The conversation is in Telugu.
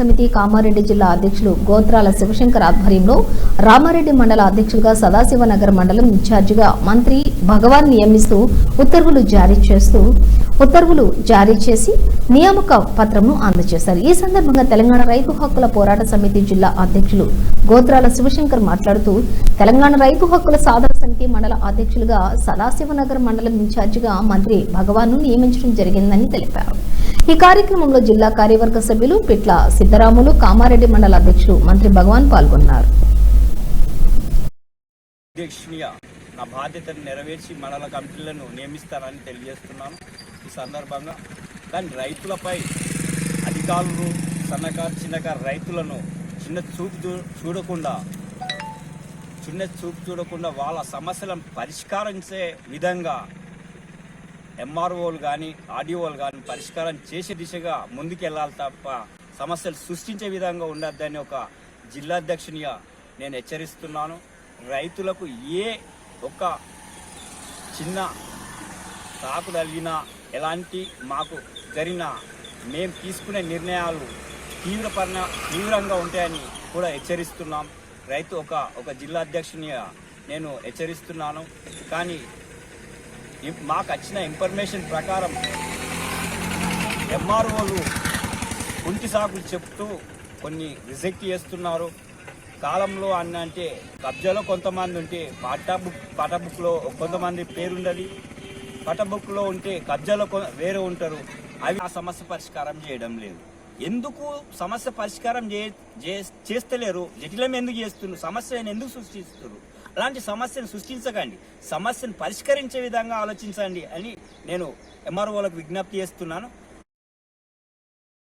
సమితి కామారెడ్డి జిల్లా అధ్యక్షులు గోత్రాల శివశంకర్ ఆధ్వర్యంలో రామారెడ్డి మండల అధ్యక్షులుగా సదాశివనగర్ మండలం ఇన్ఛార్జిగా మంత్రి భగవాన్ నియమిస్తూ ఉత్తర్వులు జారీ చేస్తూ ఉత్తర్వులు జారీ చేసి నియామక పత్రంను అందజేశారు. ఈ సందర్భంగా తెలంగాణ రైతు హక్కుల పోరాట సమితి జిల్లా అధ్యక్షులు గోత్రాల శివశంకర్ మాట్లాడుతూ తెలంగాణ రైతు హక్కుల సాధన సమితి మండల అధ్యక్షులుగా సదాశివనగర్ మండలం ఇన్ఛార్జిగా మంత్రి భగవాన్ను నియమించడం జరిగిందని తెలిపారు. ఈ కార్యక్రమంలో జిల్లా కార్యవర్గ సభ్యులు పిట్ల సిద్ధరాములు కామారెడ్డి మండల అధ్యక్షులు మంత్రి భగవాన్ పాల్గొన్నారు. నా బాధ్యతను నెరవేర్చి మండల కమిటీలను నియమిస్తానని తెలియజేస్తున్నాను. ఈ సందర్భంగా కానీ రైతులపై అధికారులు సన్నకారు చిన్నకారు రైతులను చిన్న చూపు చూ- చూడకుండా చిన్న చూపు చూడకుండా వాళ్ళ సమస్యలను పరిష్కరించే విధంగా ఎంఆర్ఓలు కానీ ఆర్డీఓలు కానీ పరిష్కారం చేసే దిశగా ముందుకెళ్ళాలి తప్ప సమస్యలు సృష్టించే విధంగా ఉండద్దని ఒక జిల్లా అధ్యక్షునిగా నేను హెచ్చరిస్తున్నాను. రైతులకు ఏ ఒక చిన్న తాకు తగిలినా ఎలాంటి మాకు జరిగిన మేము తీసుకునే నిర్ణయాలు తీవ్రపరిణ తీవ్రంగా ఉంటాయని కూడా హెచ్చరిస్తున్నాం. రైతు ఒక ఒక జిల్లా అధ్యక్షునిగా నేను హెచ్చరిస్తున్నాను. కానీ మాకు వచ్చిన ఇన్ఫర్మేషన్ ప్రకారం ఎంఆర్ఓలు కుంటి సాకులు చెప్తూ కొన్ని రిజెక్ట్ చేస్తున్నారు. కాలంలో అన్న అంటే కబ్జాలో కొంతమంది ఉంటే పాటా బుక్ పాటా బుక్లో కొంతమంది పేరుండదు. పాట బుక్లో ఉంటే కబ్జాలో కొ- వేరే ఉంటారు. అవి ఆ సమస్య పరిష్కారం చేయడం లేదు. ఎందుకు సమస్య పరిష్కారం చే చే- చేస్తలేరు? జటిలం ఎందుకు చేస్తున్నారు? సమస్యను ఎందుకు సృష్టిస్తున్నారు? అలాంటి సమస్యను సృష్టించకండి. సమస్యను పరిష్కరించే విధంగా ఆలోచించండి అని నేను ఎంఆర్ఓలకు విజ్ఞప్తి చేస్తున్నాను.